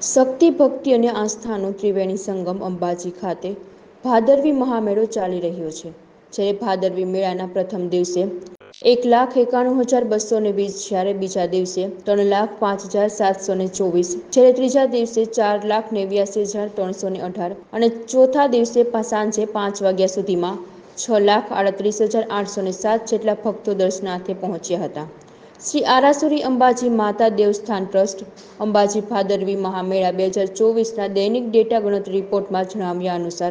શક્તિ ભક્તિ અને આસ્થાનો ત્રિવેણી સંગમ અંબાજી ખાતે ભાદરવી મહામેળો ચાલી રહ્યો છે. જ્યારે ભાદરવી મેળાના પ્રથમ દિવસે એક લાખ એકાણું હજાર બસો ને વીસ, જ્યારે બીજા દિવસે ત્રણ લાખ પાંચ હજાર સાતસો ને ચોવીસ, જ્યારે ત્રીજા દિવસે ચાર લાખ નેવ્યાસી હજાર ત્રણસો ને અઢાર અને ચોથા દિવસે સાંજે પાંચ વાગ્યા સુધીમાં છ લાખ આડત્રીસ હજાર આઠસો ને સાત જેટલા ભક્તો દર્શનાર્થે પહોંચ્યા હતા. શ્રી આરાસુરી અંબાજી માતા દેવસ્થાન ટ્રસ્ટ, અંબાજી ભાદરવી મહામેળા બે હજાર ચોવીસના દૈનિક ડેટા ગણતરી રિપોર્ટમાં જણાવ્યા અનુસાર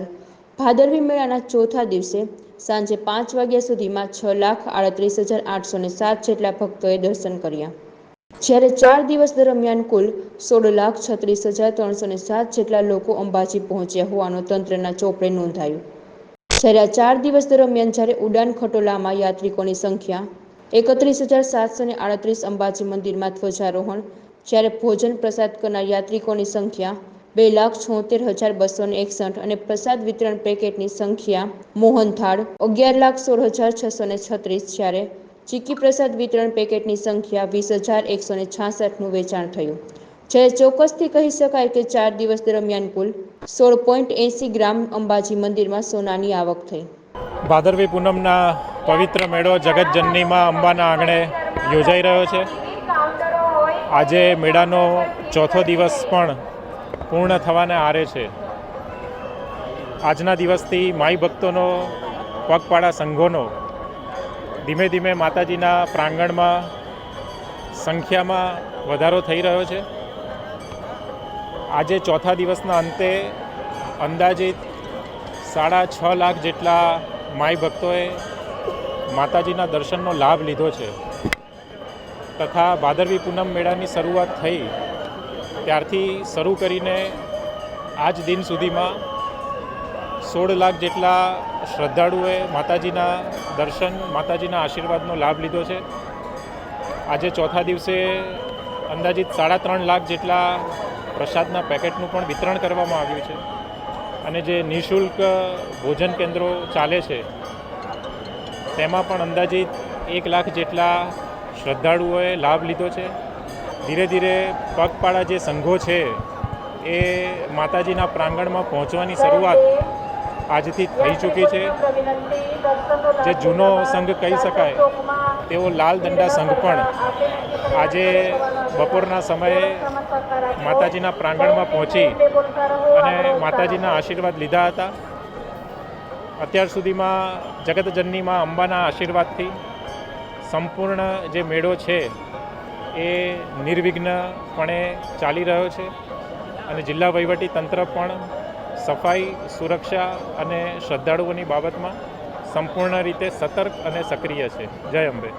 ભાદરવી મેળાના ચોથા દિવસે સાંજે પાંચ વાગ્યા સુધીમાં છ લાખ આડત્રીસ હજાર આઠસો ને સાત જેટલા ભક્તોએ દર્શન કર્યા. જ્યારે ચાર દિવસ દરમિયાન કુલ સોળ લાખ છત્રીસ હજાર ત્રણસો ને સાત જેટલા લોકો અંબાજી પહોંચ્યા હોવાનું તંત્રના ચોપડે નોંધાયું. જ્યારે આ ચાર દિવસ દરમિયાન જ્યારે ઉડાન ખટોલામાં યાત્રિકોની સંખ્યા એકત્રીસ હજાર સાતસો ને આડત્રીસ અંબાજી મંદિરમાં ધ્વજારોહણ, જ્યારે ભોજન પ્રસાદ કરનાર યાત્રિકોની સંખ્યા બે લાખ છોતેર હજાર બસો ને એકસઠ અને પ્રસાદ વિતરણ પેકેટની સંખ્યા મોહનથાળ અગિયાર લાખ સોળ હજાર છસો ને છત્રીસ, જ્યારે ચીકી પ્રસાદ વિતરણ પેકેટની સંખ્યા વીસ હજાર એકસો ને છાસઠનું વેચાણ થયું. જ્યારે ચોક્કસથી કહી શકાય કે ચાર દિવસ દરમિયાન કુલ સોળ પોઈન્ટ એંસી ગ્રામ અંબાજી મંદિરમાં સોનાની આવક થઈ. ભાદરવી પૂનમના પવિત્ર મેળો જગતજનનીમાં અંબાના આંગણે યોજાઈ રહ્યો છે. આજે મેળાનો ચોથો દિવસ પણ પૂર્ણ થવાને આરે છે. આજના દિવસથી માઈ ભક્તોનો, પગપાળા સંઘોનો ધીમે ધીમે માતાજીના પ્રાંગણમાં સંખ્યામાં વધારો થઈ રહ્યો છે. આજે ચોથા દિવસના અંતે અંદાજિત સાડા છ લાખ જેટલા માઈ ભક્તોએ માતાજીના દર્શનનો લાભ લીધો છે. તથા ભાદરવી પૂનમ મેળાની શરૂઆત થઈ, ત્યારથી શરૂ કરીને આજ દિન સુધીમાં સોળ લાખ જેટલા શ્રદ્ધાળુએ માતાજીના દર્શન, માતાજીના આશીર્વાદનો લાભ લીધો છે. આજે ચોથા દિવસે અંદાજિત સાડા ત્રણ લાખ જેટલા પ્રસાદના પેકેટનું પણ વિતરણ કરવામાં આવ્યું છે. અને જે નિઃશુલ્ક ભોજન કેન્દ્રો ચાલે છે, તેમાં પણ અંદાજિત એક લાખ જેટલા શ્રદ્ધાળુઓએ લાભ લીધો છે. ધીરે ધીરે પગપાળા જે સંઘો છે, એ માતાજીના પ્રાંગણમાં પહોંચવાની શરૂઆત આજથી થઈ ચૂકી છે. જે જૂનો સંઘ કહી શકાય તેવો લાલ દંડા સંઘ પણ આજે બપોરના સમયે માતાજીના પ્રાંગણમાં પહોંચી અને માતાજીના આશીર્વાદ લીધા હતા. અત્યાર સુધીમાં જગતજનનીમાં અંબાના આશીર્વાદથી સંપૂર્ણ જે મેળો છે, એ નિર્વિઘ્નપણે ચાલી રહ્યો છે અને જિલ્લા વહીવટી તંત્ર પણ સફાઈ સુરક્ષા અને શ્રદ્ધાળુઓની બાબતમાં સંપૂર્ણ રીતે સતર્ક અને સક્રિય છે. જય અંબે.